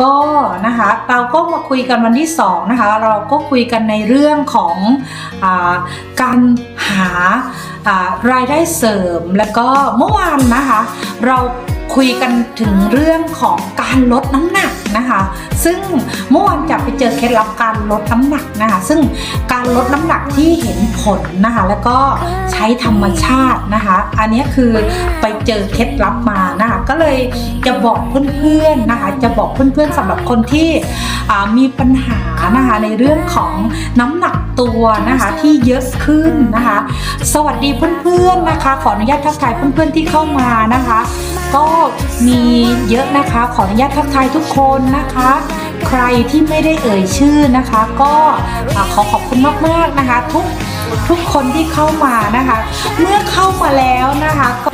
ก็นะคะเราก็มาคุยกันวันที่สองนะคะเราก็คุยกันในเรื่องของอการหาอ่ารายได้เสริม แล้วก็เมื่อวานนะคะ เรา คุยกันถึงเรื่องของการลดน้ำหนักนะคะ ซึ่งเมื่อวานจะไปเจอเคล็ดลับการลดน้ำหนักนะคะ ซึ่งการลดน้ำหนักที่เห็นผลนะคะ แล้วก็ใช้ธรรมชาตินะคะ อันนี้คือไปเจอเคล็ดลับมานะคะ ก็เลยจะบอกเพื่อนๆนะคะ จะบอกเพื่อนๆสำหรับคนที่มีปัญหานะคะในเรื่องของน้ำหนักตัวนะคะที่เยอะขึ้นนะคะ สวัสดีเพื่อนๆนะคะ ขออนุญาตทักทายเพื่อนๆที่เข้ามานะคะ ก็มีเยอะนะคะ ขออนุญาตทักทายทุกคนนะคะ ใครที่ไม่ได้เอ่ยชื่อนะคะ ก็ขอขอบคุณมากๆนะคะ ทุกทุกคนที่เข้ามานะคะ เมื่อเข้ามาแล้วนะคะก็